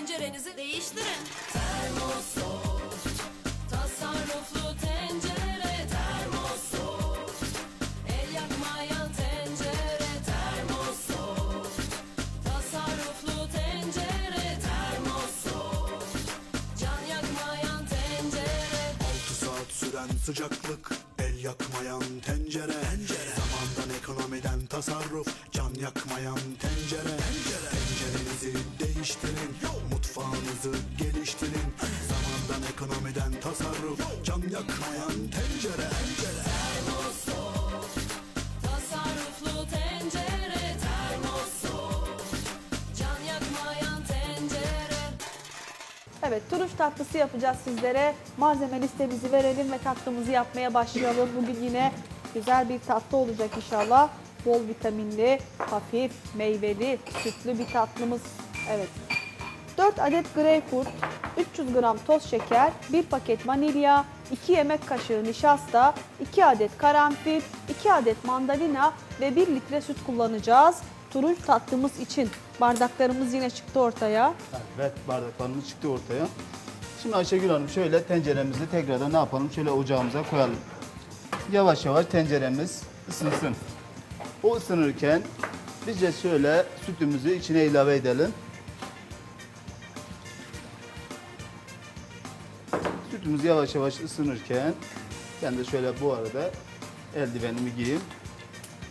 tencerenizi değiştirin. Termosoft, tasarruflu tencere termosoft. El yakmayan tencere termosoft. Tasarruflu tencere termosoft. Can yakmayan tencere 6 saat süren sıcaklık El yakmayan tencere, Zamandan ekonomiden tasarruf Can yakmayan tencere, Tencerenizi değiştirin Mutfağınızı geliştirin Zamandan ekonomiden tasarruf Can yakmayan tencere, Tasarruflu tencere termosoft. Can yakmayan tencere Evet, turuş tatlısı yapacağız sizlere. Malzeme listemizi verelim ve tatlımızı yapmaya başlayalım. Bugün yine güzel bir tatlı olacak inşallah. Bol vitaminli, hafif, meyveli, sütlü bir tatlımız. Evet. 4 adet greyfurt, 300 gram toz şeker, 1 paket vanilya, 2 yemek kaşığı nişasta, 2 adet karanfil, 2 adet mandalina ve 1 litre süt kullanacağız. Turunç tatlımız için bardaklarımız yine çıktı ortaya. Evet bardaklarımız çıktı ortaya. Şimdi Ayşegül Hanım şöyle tenceremizi tekrardan ne yapalım? Şöyle ocağımıza koyalım. Yavaş yavaş tenceremiz ısınsın. O ısınırken biz şöyle sütümüzü içine ilave edelim. Sütümüz yavaş yavaş ısınırken ben de şöyle bu arada eldivenimi giyeyim.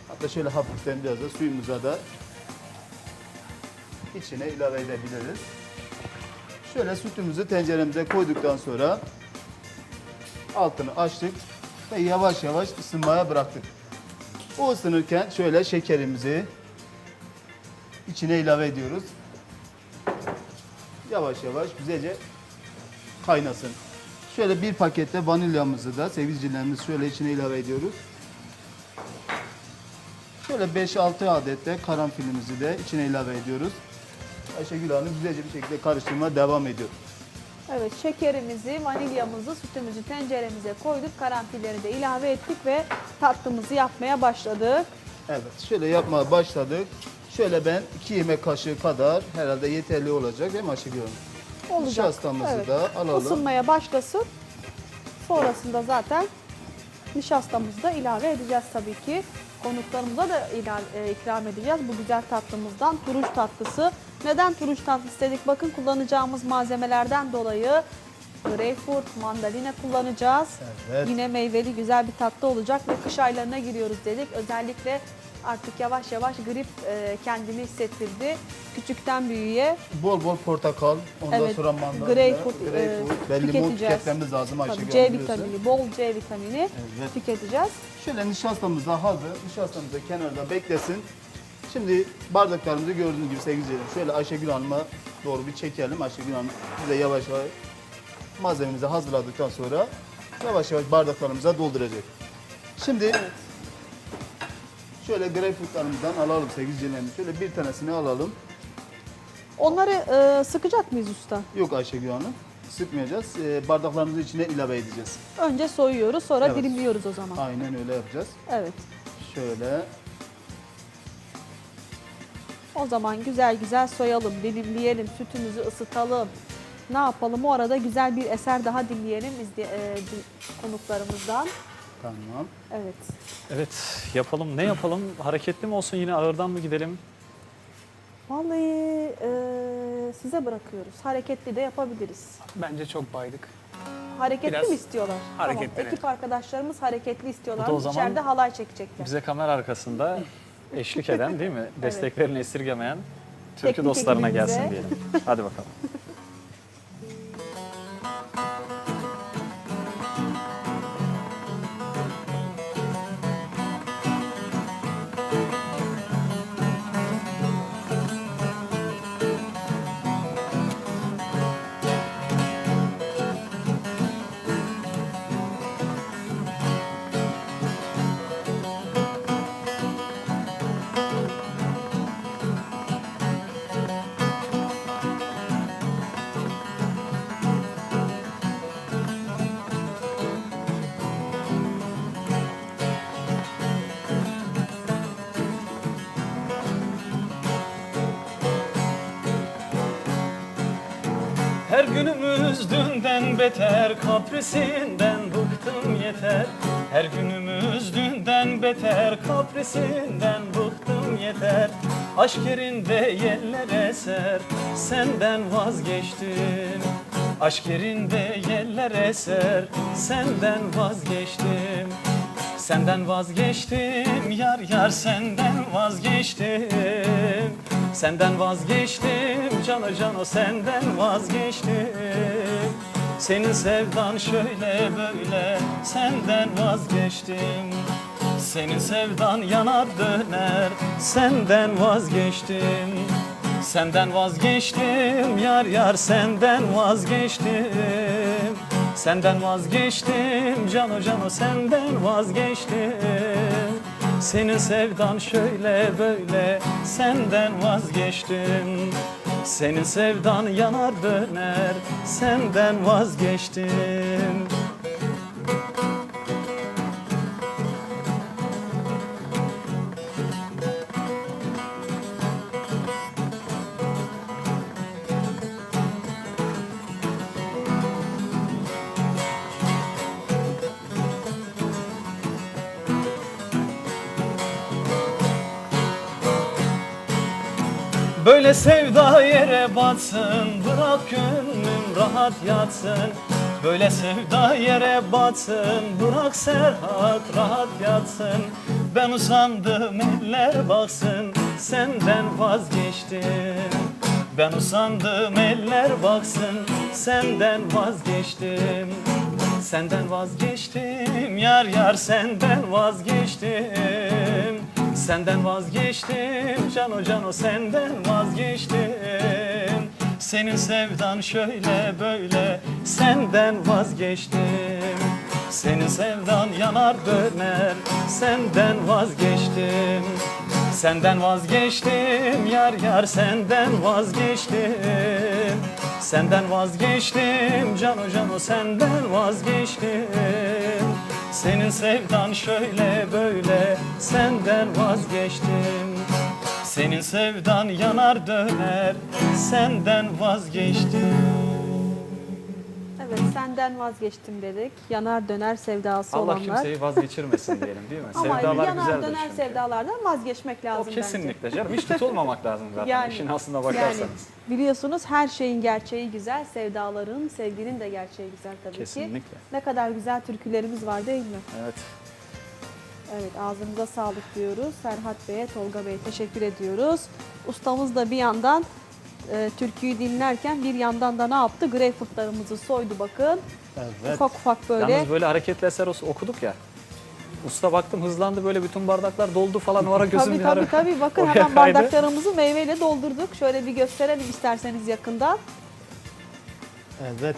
Hatta şöyle hafiften biraz da suyumuza da içine ilave edebiliriz. Şöyle sütümüzü tenceremize koyduktan sonra altını açtık ve yavaş yavaş ısınmaya bıraktık. O ısınırken şöyle şekerimizi içine ilave ediyoruz. Yavaş yavaş güzelce kaynasın. Şöyle bir pakette vanilyamızı da sevgilicilerimiz şöyle içine ilave ediyoruz. Şöyle 5-6 adet de karanfilimizi de içine ilave ediyoruz. Ayşegül Hanım güzelce bir şekilde karıştırmaya devam ediyor. Evet şekerimizi, vanilyamızı, sütümüzü tenceremize koyduk. Karanfilleri de ilave ettik ve tatlımızı yapmaya başladık. Evet şöyle yapmaya başladık. Şöyle ben 2 yemek kaşığı kadar herhalde yeterli olacak değil mi Hanım? Olacak. Nişastamızı da alalım. Isınmaya başlasın. Sonrasında zaten nişastamızı da ilave edeceğiz tabii ki. Konuklarımıza da ila- e, ikram edeceğiz bu güzel tatlımızdan. Turunç tatlısı. Neden turunç tatlısı dedik? Bakın kullanacağımız malzemelerden dolayı greyfurt, mandalina kullanacağız. Evet. Yine meyveli güzel bir tatlı olacak ve kış aylarına giriyoruz dedik. Özellikle artık yavaş yavaş grip e, kendini hissettirdi. Küçükten büyüğe Bol bol portakal, ondan Evet, sonra mandalina, greyfurt, greyfurt e, ve limon tüketeceğiz. tüketmemiz lazım Ayşegül tabii Hanım C biliyorsun. vitamini, bol C vitamini Evet. tüketeceğiz. Şöyle nişastamız da hazır. Nişastamız da kenarda beklesin. Şimdi bardaklarımızı gördüğünüz gibi sevgili. Şöyle Ayşegül Hanım'a doğru bir çekelim. Ayşegül Hanım bize yavaş yavaş malzememizi hazırladıktan sonra yavaş yavaş bardaklarımıza dolduracak. Şimdi şöyle greyfurtlarımızdan alalım sevgili izleyicilerimiz. Şöyle bir tanesini alalım. Onları e, sıkacak mıyız usta? Yok Ayşegül Hanım sıkmayacağız. Ee, bardaklarımızın içine ilave edeceğiz. Önce soyuyoruz, sonra Evet. dilimliyoruz o zaman. Aynen öyle yapacağız. Evet. Şöyle O zaman güzel güzel soyalım, dilimleyelim, sütümüzü ısıtalım. Ne yapalım? O arada güzel bir eser daha dinleyelim izle, e, di- konuklarımızdan. Tamam. Evet. Evet yapalım. Ne yapalım? Hareketli mi olsun yine ağırdan mı gidelim? Vallahi e, size bırakıyoruz. Hareketli de yapabiliriz. Bence çok baydık. Hareketli Biraz mi istiyorlar? hareketli, Tamam. Ekip arkadaşlarımız hareketli istiyorlar. O da o zaman İçeride halay çekecekler. Bize kamera arkasında eşlik eden değil mi? Desteklerini esirgemeyen türkü Teknik dostlarına ekibimize. gelsin diyelim. Hadi bakalım. dünden beter Kaprisinden bıktım yeter. Her günümüz dünden beter Kaprisinden bıktım yeter. Aşk yerinde yeller eser Senden vazgeçtim. Aşk yerinde yeller eser Senden vazgeçtim. Senden vazgeçtim yar yar senden vazgeçtim. Senden vazgeçtim cano cano senden vazgeçtim Senin sevdan şöyle böyle senden vazgeçtim. Senin sevdan yanar döner senden vazgeçtim. Senden vazgeçtim yar yar senden vazgeçtim. Senden vazgeçtim cano cano senden vazgeçtim. Senin sevdan şöyle böyle senden vazgeçtim Senin sevdan yanar döner senden vazgeçtim Böyle sevda yere batsın Bırak gönlüm rahat yatsın. Böyle sevda yere batsın Bırak Serhat rahat yatsın. Ben usandım eller baksın Senden vazgeçtim. Ben usandım eller baksın Senden vazgeçtim. Senden vazgeçtim yar yar senden vazgeçtim Senden vazgeçtim cano cano senden vazgeçtim. Senin sevdan şöyle böyle senden vazgeçtim. Senin sevdan yanar döner senden vazgeçtim. Senden vazgeçtim yar yar senden vazgeçtim. Senden vazgeçtim cano cano senden vazgeçtim Senin sevdan şöyle böyle senden vazgeçtim. Senin sevdan yanar döner senden vazgeçtim Evet senden vazgeçtim dedik. Yanar döner sevdası Allah olanlar. kimseyi vazgeçirmesin diyelim değil mi? Ama Sevdalar yanar güzeldir döner çünkü. sevdalardan vazgeçmek O lazım bence. kesinlikle canım. Hiç tutulmamak lazım zaten Yani, işin aslına yani bakarsanız. biliyorsunuz her şeyin gerçeği güzel, sevdaların, sevginin de gerçeği güzel tabii ki. Kesinlikle. Ne kadar güzel türkülerimiz var değil mi? Evet. Evet ağzınıza sağlık diyoruz. Serhat Bey'e, Tolga Bey'e teşekkür ediyoruz. Ustamız da bir yandan e, türküyü dinlerken bir yandan da ne yaptı? Greyfurtlarımızı soydu bakın. Evet. Ufak ufak böyle. Yalnız böyle hareketli eser okuduk ya. Usta baktım hızlandı böyle bütün bardaklar doldu falan o ara gözüm Tabii bir tabii ara tabii. Bakın hemen kaydı. bardaklarımızı meyveyle doldurduk. Şöyle bir gösterelim isterseniz yakından. Evet.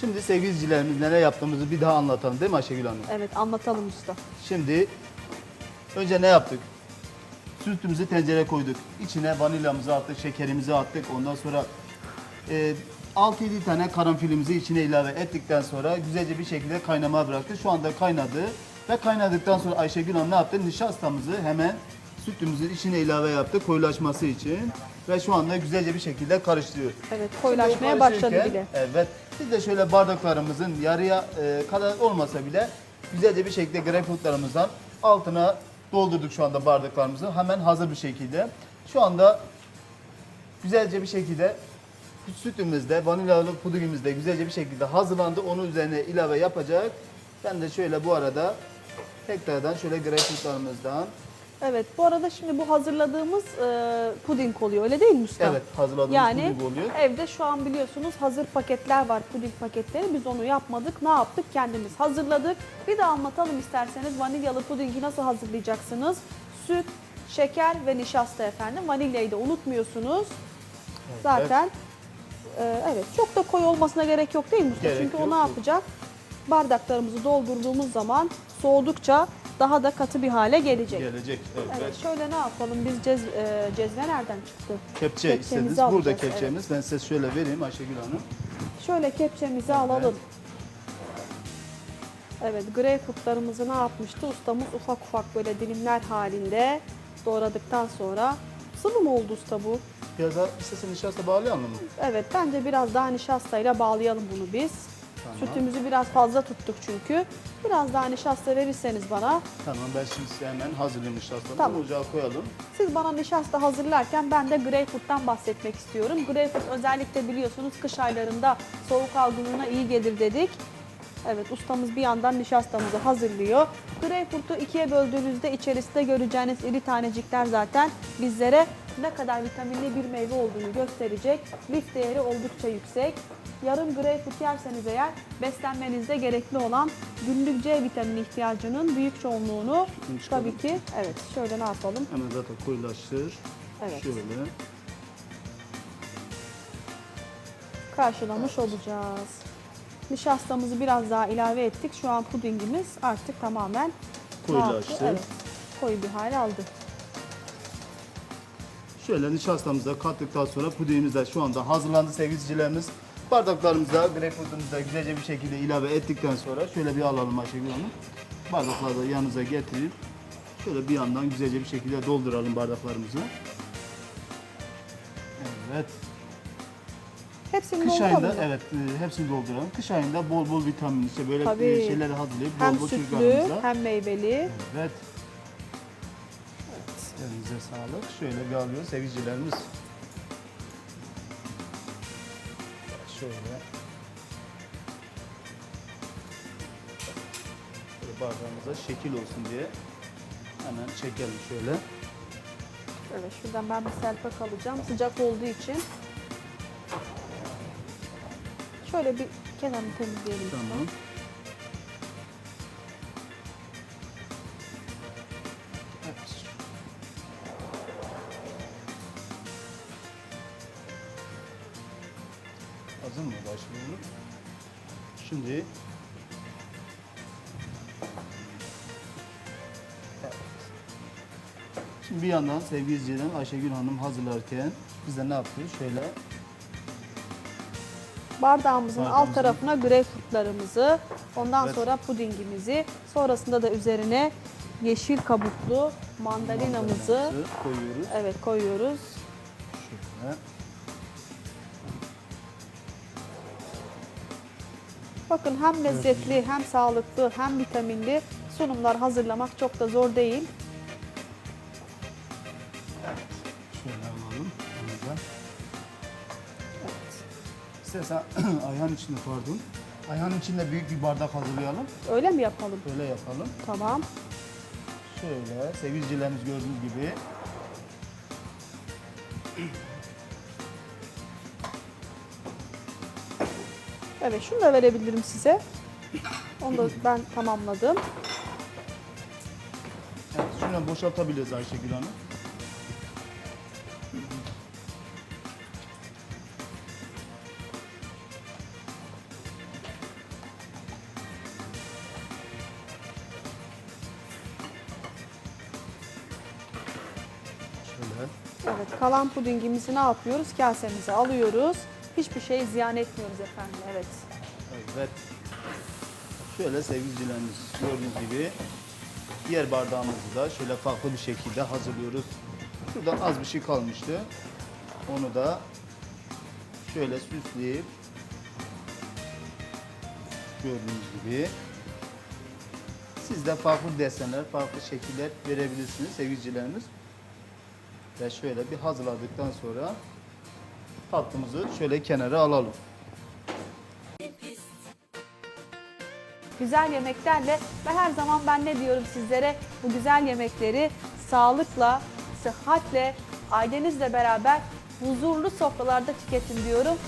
Şimdi sevgili izleyicilerimiz neler yaptığımızı bir daha anlatalım değil mi Ayşegül Hanım? Evet anlatalım usta. Şimdi önce ne yaptık? Sütümüzü tencereye koyduk. İçine vanilyamızı attık, şekerimizi attık. Ondan sonra e, 6-7 tane karanfilimizi içine ilave ettikten sonra güzelce bir şekilde kaynamaya bıraktık. Şu anda kaynadı. Ve kaynadıktan sonra Ayşegül Hanım ne yaptı? Nişastamızı hemen sütümüzün içine ilave yaptı koyulaşması için. Ve şu anda güzelce bir şekilde karıştırıyor. Evet koyulaşmaya başladı bile. Evet. Biz de şöyle bardaklarımızın yarıya e, kadar olmasa bile güzelce bir şekilde greyfurtlarımızdan altına doldurduk şu anda bardaklarımızı. Hemen hazır bir şekilde. Şu anda güzelce bir şekilde sütümüzde, vanilyalı pudingimizde güzelce bir şekilde hazırlandı. Onun üzerine ilave yapacak. Ben de şöyle bu arada tekrardan şöyle greyfurtlarımızdan Evet bu arada şimdi bu hazırladığımız e, puding oluyor öyle değil mi usta? evet hazırladığımız Yani puding oluyor. evde şu an biliyorsunuz hazır paketler var, puding paketleri. Biz onu yapmadık. Ne yaptık? Kendimiz hazırladık. Bir de anlatalım isterseniz vanilyalı pudingi nasıl hazırlayacaksınız? Süt, şeker ve nişasta efendim. Vanilyayı da unutmuyorsunuz. Zaten e, evet çok da koyu olmasına gerek yok değil mi usta? Gerek Çünkü o yok, ne yok. yapacak? Bardaklarımızı doldurduğumuz zaman soğudukça daha da katı bir hale gelecek. Gelecek. Evet. Evet şöyle ne yapalım? Biz cez, e, cezve nereden çıktı? Kepçe Kepçemizi istediniz. alacağız, Burada evet. kepçemiz. Ben size şöyle vereyim Ayşegül Hanım. Şöyle kepçemizi alalım. Evet, greyfurtlarımızı ne yapmıştı? Ustamız ufak ufak böyle dilimler halinde doğradıktan sonra sıvı mı oldu usta bu? Biraz daha istersen nişasta bağlayalım mı? Evet bence biraz daha nişastayla bağlayalım bunu biz. Tamam. Sütümüzü biraz fazla tuttuk çünkü. Biraz daha nişasta verirseniz bana. Tamam ben şimdi size hemen hazırlayayım nişastamı. Tamam. Ocağa koyalım. Siz bana nişasta hazırlarken ben de greyfurttan bahsetmek istiyorum. Greyfurt özellikle biliyorsunuz kış aylarında soğuk algınlığına iyi gelir dedik. Evet ustamız bir yandan nişastamızı hazırlıyor. Greyfurt'u ikiye böldüğünüzde içerisinde göreceğiniz iri tanecikler zaten bizlere ne kadar vitaminli bir meyve olduğunu gösterecek. Lif değeri oldukça yüksek. Yarım greyfurt yerseniz eğer beslenmenizde gerekli olan günlük C vitamini ihtiyacının büyük çoğunluğunu tabii ki evet şöyle ne yapalım? Hemen zaten koyulaştır. Evet. Şöyle. karşılamış olacağız. Nişastamızı biraz daha ilave ettik. Şu an pudingimiz artık tamamen Koyulaştı. Evet, koyu bir hal aldı. Şöyle nişastamızı da kattıktan sonra pudingimiz de şu anda hazırlandı sevgili izleyicilerimiz. Bardaklarımıza greyfurtumuzu da güzelce bir şekilde ilave ettikten sonra şöyle bir alalım Ayşegül Hanım. Bardakları da yanınıza getirip şöyle bir yandan güzelce bir şekilde dolduralım bardaklarımızı. Evet. Hepsini Kış dolduralım ayında evet e, hepsini dolduralım. Kış ayında bol bol vitamin işte böyle Tabii. e, şeyleri hazırlayıp Hem bol bol sütlü çocuklarımıza. hem meyveli. Evet. Elinize sağlık. Şöyle bir alıyoruz sevgilicilerimiz. Şöyle. Şöyle bardağımıza şekil olsun diye hemen çekelim şöyle. Evet şuradan ben bir selpak alacağım. Sıcak olduğu için. Şöyle bir kenarını temizleyelim. Tamam. Evet. Hazır mı başlayalım? Şimdi. Şimdi bir yandan sevgili izleyicilerim Ayşegül Hanım hazırlarken biz de ne yapıyoruz? Şöyle Bardağımızın alt Bardağımızın- tarafına greyfurtlarımızı, ondan Evet. sonra pudingimizi, sonrasında da üzerine yeşil kabuklu mandalinamızı koyuyoruz. evet koyuyoruz. Şöyle. Bakın hem lezzetli, hem sağlıklı, hem vitaminli sunumlar hazırlamak çok da zor değil. Şöyle alalım. İstersen ayağın içinde pardon. Ayağın içinde büyük bir bardak hazırlayalım. Öyle mi yapalım? Böyle yapalım. Tamam. Şöyle sevgilicilerimiz gördüğünüz gibi. Evet şunu da verebilirim size. Onu da ben tamamladım. Evet, şunu boşaltabiliriz Ayşegül Hanım. Şöyle. Evet kalan pudingimizi ne yapıyoruz? Kasemize alıyoruz. Hiçbir şey ziyan etmiyoruz efendim. Evet. Evet. Şöyle sevgilicilerimiz gördüğünüz gibi diğer bardağımızı da şöyle farklı bir şekilde hazırlıyoruz. Şuradan az bir şey kalmıştı. Onu da şöyle süsleyip gördüğünüz gibi siz de farklı desenler, farklı şekiller verebilirsiniz sevgilicilerimiz. Ve şöyle bir hazırladıktan sonra tatlımızı şöyle kenara alalım. Güzel yemeklerle ve her zaman ben ne diyorum sizlere bu güzel yemekleri sağlıkla, sıhhatle, ailenizle beraber huzurlu sofralarda tüketin diyorum.